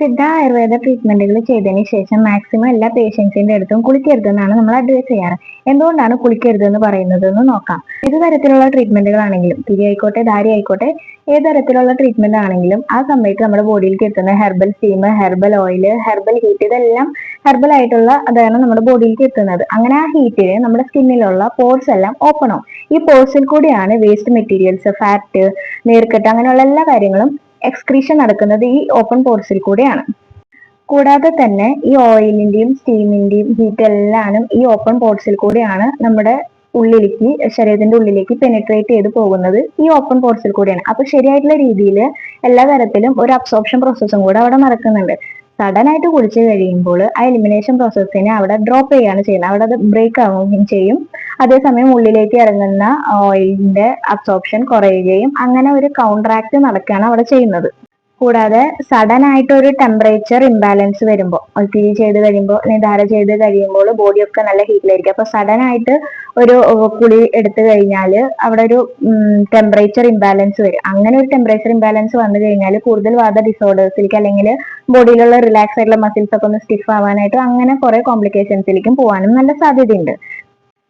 സിദ്ധ ആയുർവേദ ട്രീറ്റ്മെന്റുകൾ ചെയ്തതിന് ശേഷം മാക്സിമം എല്ലാ പേഷ്യൻസിന്റെ അടുത്തും കുളിക്കരുതെന്നാണ് നമ്മൾ അഡ്വൈസ് ചെയ്യാറ്. എന്തുകൊണ്ടാണ് കുളിക്കരുതെന്ന് പറയുന്നത് എന്ന് നോക്കാം. ഏത് തരത്തിലുള്ള ട്രീറ്റ്മെന്റുകളാണെങ്കിലും തിരി ആയിക്കോട്ടെ ധാരി ആയിക്കോട്ടെ ഏത് തരത്തിലുള്ള ട്രീറ്റ്മെന്റ് ആണെങ്കിലും ആ സമയത്ത് നമ്മുടെ ബോഡിയിലേക്ക് എത്തുന്ന herbal steam herbal oil herbal heat ഇതെല്ലാം ഹെർബൽ ആയിട്ടുള്ള അതാണ് നമ്മുടെ ബോഡിയിലേക്ക് എത്തുന്നത്. അങ്ങനെ ആ ഹീറ്റിൽ നമ്മുടെ സ്കിന്നിലുള്ള പോർസ് എല്ലാം ഓപ്പൺ ആവും. ഈ പോർസിൽ കൂടിയാണ് വേസ്റ്റ് മെറ്റീരിയൽസ് ഫാറ്റ് നീർക്കെട്ട് അങ്ങനെയുള്ള എല്ലാ കാര്യങ്ങളും എക്സ്ക്രീഷൻ നടക്കുന്നത് ഈ ഓപ്പൺ പോർസിൽ കൂടെയാണ്. കൂടാതെ തന്നെ ഈ ഓയിലിന്റെയും സ്റ്റീമിന്റെയും ഹീറ്റ് എല്ലാനും ഈ ഓപ്പൺ പോർട്സിൽ കൂടെയാണ് നമ്മുടെ ഉള്ളിലേക്ക് ശരീരത്തിന്റെ ഉള്ളിലേക്ക് പെനിട്രേറ്റ് ചെയ്ത് പോകുന്നത് ഈ ഓപ്പൺ പോർട്സിൽ കൂടെയാണ്. അപ്പൊ ശരിയായിട്ടുള്ള രീതിയിൽ എല്ലാ തരത്തിലും ഒരു അബ്സോർപ്ഷൻ പ്രോസസ്സും കൂടെ അവിടെ നടക്കുന്നുണ്ട്. സഡൻ ആയിട്ട് കുടിച്ചു കഴിയുമ്പോൾ ആ എലിമിനേഷൻ പ്രോസസ്സിനെ അവിടെ ഡ്രോപ്പ് ചെയ്യുകയാണ് ചെയ്യുന്നത്. അവിടെ അത് ബ്രേക്ക് ആവുകയും ചെയ്യും. അതേസമയം ഉള്ളിലേക്ക് ഇറങ്ങുന്ന ഓയിലിന്റെ അബ്സോർപ്ഷൻ കുറയുകയും അങ്ങനെ ഒരു കൗണ്ടറാക്ട് നടക്കുകയാണ് അവിടെ ചെയ്യുന്നത്. കൂടാതെ സഡൻ ആയിട്ട് ഒരു ടെമ്പറേച്ചർ ഇംബാലൻസ് വരുമ്പോൾ ഒത്തിരി ചെയ്ത് കഴിയുമ്പോൾ നിധാര ചെയ്ത് കഴിയുമ്പോൾ ബോഡിയൊക്കെ നല്ല ഹീറ്റിലായിരിക്കും അപ്പൊ സഡൻ ആയിട്ട് ഒരു കുളി എടുത്തു കഴിഞ്ഞാൽ അവിടെ ഒരു ടെമ്പറേച്ചർ ഇംബാലൻസ് വരും. അങ്ങനെ ഒരു ടെമ്പറേച്ചർ ഇംബാലൻസ് വന്നു കഴിഞ്ഞാൽ കൂടുതൽ വാദ ഡിസോർഡേഴ്സിലേക്ക് അല്ലെങ്കിൽ ബോഡിയിലുള്ള റിലാക്സ് ആയിട്ടുള്ള മസിൽസ് ഒക്കെ ഒന്ന് സ്റ്റിഫ് ആവാനായിട്ട് അങ്ങനെ കുറെ കോംപ്ലിക്കേഷൻസിലേക്കും പോകാനും നല്ല സാധ്യതയുണ്ട്.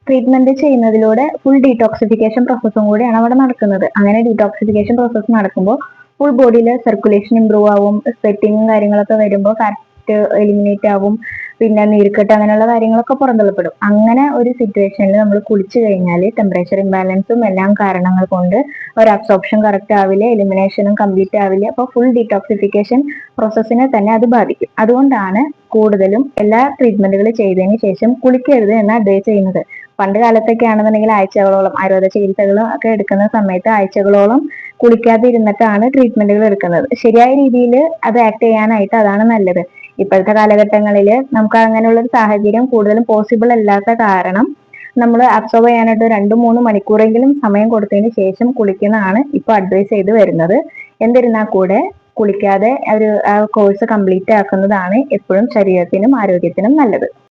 ട്രീറ്റ്മെന്റ് ചെയ്യുന്നതിലൂടെ ഫുൾ ഡീടോക്സിഫിക്കേഷൻ പ്രോസസ്സും കൂടിയാണ് അവിടെ നടക്കുന്നത്. അങ്ങനെ ഡീടോക്സിഫിക്കേഷൻ പ്രോസസ്സ് നടക്കുമ്പോൾ ഫുൾ ബോഡിയിൽ സർക്കുലേഷൻ ഇമ്പ്രൂവ് ആവും സ്വെറ്റിങ്ങും കാര്യങ്ങളൊക്കെ വരുമ്പോൾ ഫാറ്റ് എലിമിനേറ്റ് ആവും പിന്നെ നീർക്കെട്ട് അങ്ങനെയുള്ള കാര്യങ്ങളൊക്കെ പുറന്തള്ളപ്പെടും. അങ്ങനെ ഒരു സിറ്റുവേഷനിൽ നമ്മൾ കുളിച്ചു കഴിഞ്ഞാൽ ടെമ്പറേച്ചർ ഇംബാലൻസും എല്ലാം കാരണങ്ങൾ കൊണ്ട് ഒരു അബ്സോർപ്ഷൻ കറക്റ്റ് ആവില്ല എലിമിനേഷനും കംപ്ലീറ്റ് ആവില്ല അപ്പോൾ ഫുൾ ഡീടോക്സിഫിക്കേഷൻ പ്രോസസ്സിനെ തന്നെ അത് ബാധിക്കും. അതുകൊണ്ടാണ് കൂടുതലും എല്ലാ ട്രീറ്റ്മെന്റുകൾ ചെയ്തതിന് ശേഷം കുളിക്കരുത് എന്ന് അഡ്വൈസ് ചെയ്യുന്നത്. പണ്ട് കാലത്തൊക്കെ ആണെന്നുണ്ടെങ്കിൽ ആഴ്ചകളോളം ആയുർവേദ ചികിത്സകളും ഒക്കെ എടുക്കുന്ന സമയത്ത് ആഴ്ചകളോളം കുളിക്കാതെ ഇരുന്നിട്ടാണ് ട്രീറ്റ്മെന്റുകൾ എടുക്കുന്നത്. ശരിയായ രീതിയിൽ അത് ആക്ട് ചെയ്യാനായിട്ട് അതാണ് നല്ലത്. ഇപ്പോഴത്തെ കാലഘട്ടങ്ങളിൽ നമുക്ക് അങ്ങനെയുള്ള ഒരു സാഹചര്യം കൂടുതലും പോസിബിൾ അല്ലാത്ത കാരണം നമ്മൾ അബ്സോർവ് ചെയ്യാനായിട്ട് രണ്ട് മൂന്ന് മണിക്കൂറെങ്കിലും സമയം കൊടുത്തതിന് ശേഷം കുളിക്കുന്നതാണ് ഇപ്പൊ അഡ്വൈസ് ചെയ്ത് വരുന്നത്. എന്നിരുന്നാൽ കൂടെ കുളിക്കാതെ ഒരു കോഴ്സ് കംപ്ലീറ്റ് ആക്കുന്നതാണ് എപ്പോഴും ശരീരത്തിനും ആരോഗ്യത്തിനും നല്ലത്.